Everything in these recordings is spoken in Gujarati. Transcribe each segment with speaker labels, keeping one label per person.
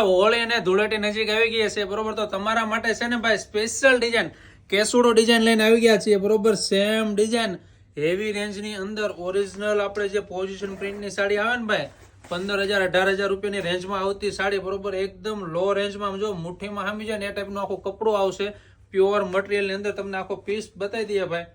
Speaker 1: હોળી અને ધૂળેટી નજીક આવી ગઈ છે. બરોબર, તો તમારા માટે છે ને ભાઈ સ્પેશિયલ ડિઝાઇન કેસુડો ડિઝાઇન લઈને આવી ગયા છીએ. બરોબર સેમ ડિઝાઇન હેવી રેન્જની અંદર ઓરિજિનલ આપણે જે પોઝિશન પ્રિન્ટની સાડી આવે ને ભાઈ પંદર હજાર અઢાર હજાર રૂપિયાની રેન્જમાં આવતી સાડી, બરોબર, એકદમ લો રેન્જમાં જો મુઠ્ઠીમાં હામી જાય ને એ ટાઈપનું આખું કપડું આવશે. પ્યોર મટીરિયલની અંદર તમને આખો પીસ બતાવી દઈએ ભાઈ.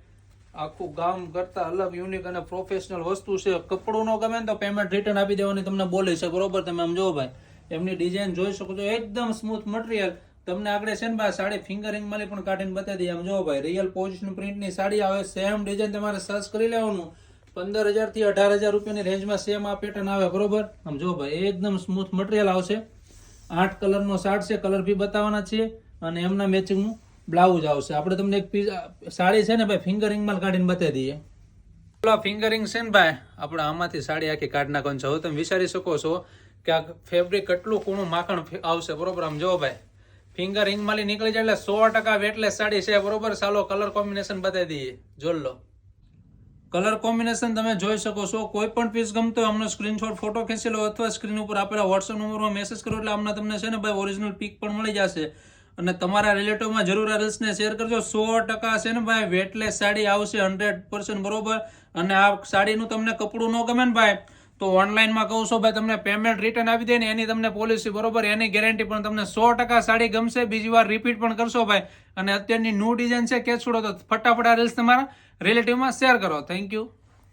Speaker 1: આખું ગામ કરતા અલગ યુનિક અને પ્રોફેશનલ વસ્તુ છે. કપડું ન ગમે ને તો પેમેન્ટ રિટર્ન આપી દેવાની તમને બોલે છે. બરોબર, તમે આમ જો ભાઈ. એમની ડિઝાઇન જોઈ શકો છો. એકદમ સ્મૂથ મટીરિયલ તમને આગળ છે ને ભાઈ સાડી ફિંગરિંગ માલી પણ કાઢીને બતાવી દઈએ. આમ જો ભાઈ રિયલ પોઝિશન પ્રિન્ટની સાડી આવે સેમ ડિઝાઇન તમારે સર્ચ કરી લેવાનું. પંદર હજારથી અઢાર હજાર રૂપિયાની રેન્જમાં સેમ આ પેટર્ન આવે, બરોબર? આમ જો ભાઈ, એકદમ સ્મૂથ મટીરિયલ આવશે. આઠ કલરનો શાર્ટ છે કલર બી બતાવવાના છે અને એમના મેચિંગનું બ્લાઉઝ આવશે. આપણે તમને એક પીસ સાડી છે ને ભાઈ ફિંગરિંગમાં કાઢીને બતાવી દઈએ. ફિંગરિંગ છે ને ભાઈ, આપણે આમાંથી સાડી આખી કાઢ નાખવાનું છે. હવે તમે વિચારી શકો છો કે આ ફેબ્રિક કેટલું કૂણું માખણ આવશે, બરોબર? આમ જો ભાઈ. ફિંગર રિંગમાંથી નીકળી જાય એટલે સો ટકા વેટલેસ સાડી છે, બરોબર? ચાલો કલર કોમ્બિનેશન બતાવી દઈએ. જોઈ લો. કલર કોમ્બિનેશન તમે જોઈ શકો છો. કોઈ પણ પીસ ગમતો અમને સ્ક્રીનશોટ ફોટો ખેંચી લો અથવા સ્ક્રીન ઉપર આપેલા વોટ્સઅપ નંબરમાં મેસેજ કરો એટલે અમને તમને છે ને ભાઈ ઓરિજિનલ પીક પણ મળી જશે. અને તમારા રિલેટિવમાં જરૂર આ રીલ્સને શેર કરજો. સો ટકા છે ને ભાઈ વેટલેસ સાડી આવશે હંડ્રેડ પર્સન્ટ બરોબર? અને આ સાડીનું તમને કપડું ન ગમે ને ભાઈ તો ઓનલાઈનમાં કહું છો, ભાઈ, તમને પેમેન્ટ રિટર્ન આપી દે ને એની તમને પોલિસી બરોબર, એની ગેરંટી પણ તમને સો ટકા સાડી ગમશે. બીજી વાર રિપીટ પણ કરશો ભાઈ. અને અત્યારની ન્યૂ ડિઝાઇન છે કે છોડો તો ફટાફટ આ રીલ્સ તમારા રિલેટિવમાં શેર કરો. Thank you